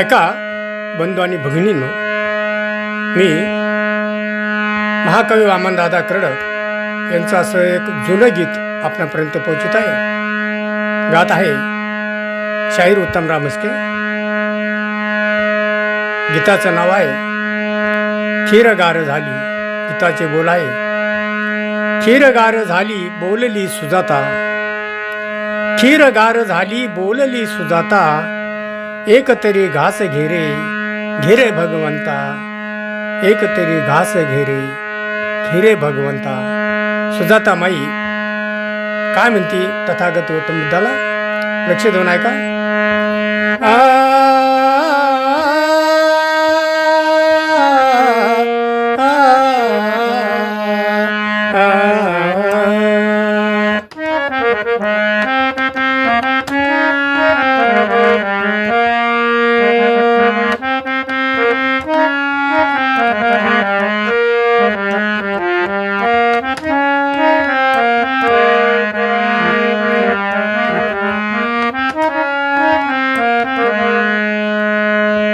ऐका बंधू आणि भगिनींनो मी महाकवी वामनदादा कर्डक यांचं असं एक जुनं गीत आपणापर्यंत पोहोचत आहे. गात आहे शाहीर उत्तम रामस्के. गीताचं नाव आहे खीरगार झाली गीताचे बोल आहे. खीरगार झाली बोलली सुजाता. खीरगार झाली बोलली सुजाता. एक तरी घास घेरे घेरे भगवंता एक तरी घास घेरे घेरे भगवंता सुजाता माई काय म्हणती तथागत उत्तम बुद्धाला लक्ष देऊन ऐका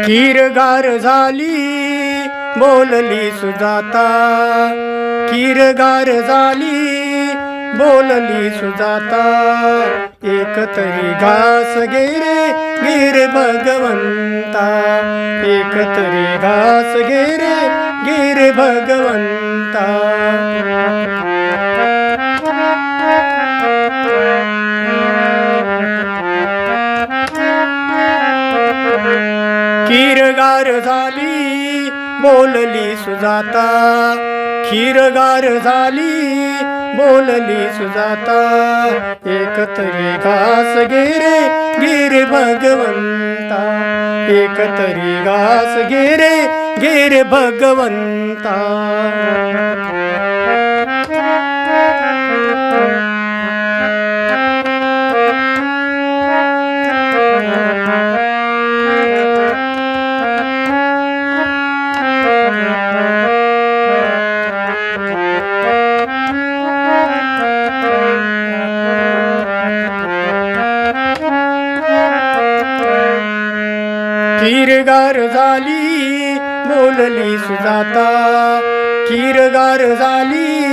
किरगार झाली बोलली सुजाता. किरगार झाली बोलली सुजाता. एक तरी घास गेरे गिर भगवंता. एक तरी घास गेरे गिर भगवंता. खीरगार झाली बोलली सुजाता. खीरगार झाली बोलली सुजाता. एक तरी घास गेरे गिर भगवंता. एक तरी घास गेरे गिर भगवंता. बोलली सुजाता खीरगार झाली.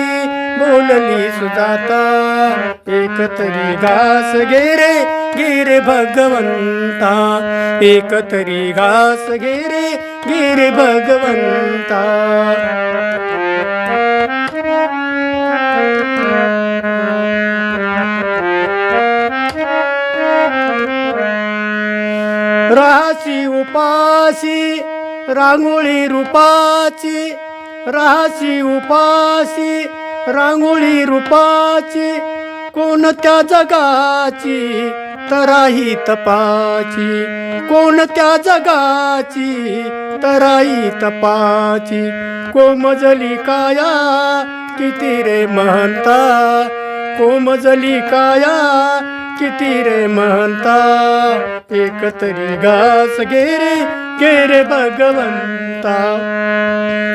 बोलली सुजाता एक तरी घास गेरे गिर भगवंता. एक तरी घास गेरे गिर भगवंता. रांगोळी रूपाची राशी उपाशी रांगोळी रूपाची कोणत्या जगाची तराही तपाची. कोणत्या जगाची तराई तपाची. कोमजली काया किती रे म्हणता कोमजली काया किती रे म्हणता एकतरी घास गेरे गेरे भगवंता?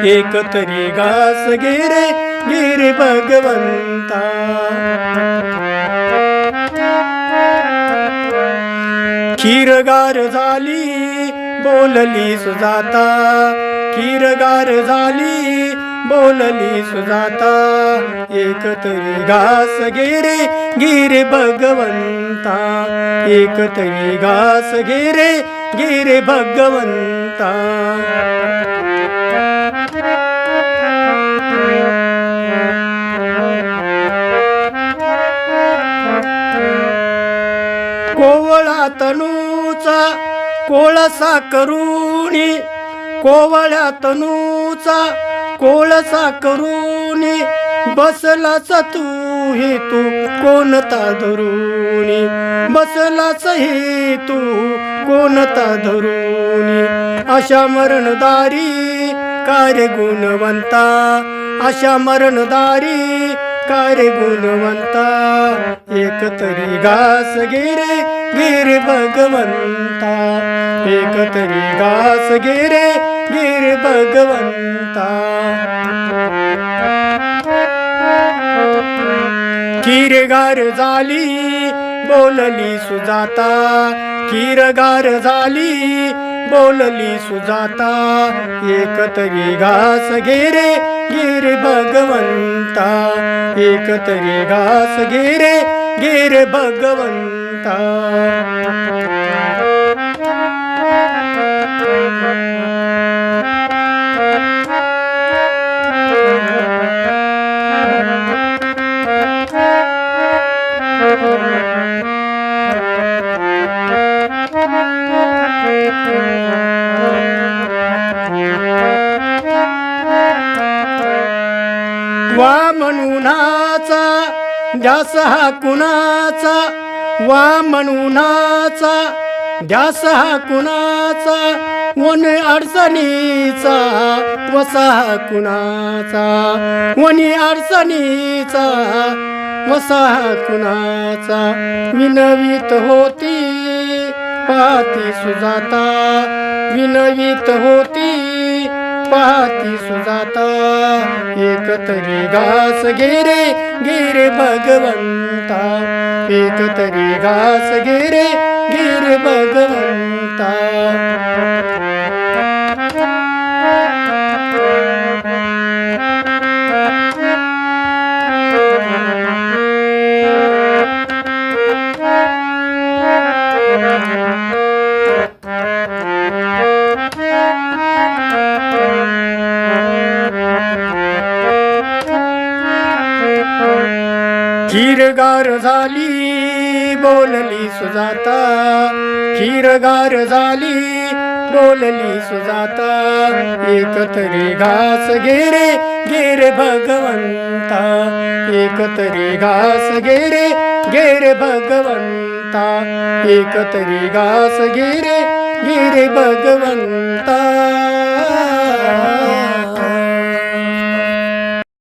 एक तरी घास गेरे गेरे भगवंता. खीरगार झाली बोलली सुजाता. खीरगार झाली बोलली सुजाता. एक तरी घास गेरे गिरे भगवंता. एक तरी घास गेरे गिरे भगवंता. कोवळा तनूचा कोळसा करुणी कोवळ्या तनूचा कोळसा करुणी बसला तू हे तू. कोणता धरुणी बसलाच हे तू कोणता धरुणी अशा मरणदारी कार्य गुणवंता? अशा मरणदारी कार्य गुणवंता? एक तरी घास गिरे गिर भगवंता. एक तरी घास गिरे गिर भगवंता. खीरगार झाली. बोलली सुजाता खीरगार झाली. बोलली सुजाता एकतरी घास घेरे गिर भगवंता. एकतरी घास घेरे गिर भगवंता. वा म्हणूनाचा ध्यास हा कुणाचा वा म्हणूनाचा ध्यास हा कुणाचा वन अडचणीचा वसा हा कुणाचा वनी अडचणीचा वसा हा कुणाचा. विनवीत होती पाती सुजाता विनवीत होती पाहती सुजाता. एक तरी घास घेरे घेरे भगवंता. एक तरी घास घेरे घेरे भगवंता. खीरगार झाली बोलली सुजाता. खीरगार झाली बोलली सुजाता. एक तरी घास गेरे गेरे भगवंता. एक तरी घास गेरे गेरे भगवंता. एक तरी घास गेरे गेरे भगवंता.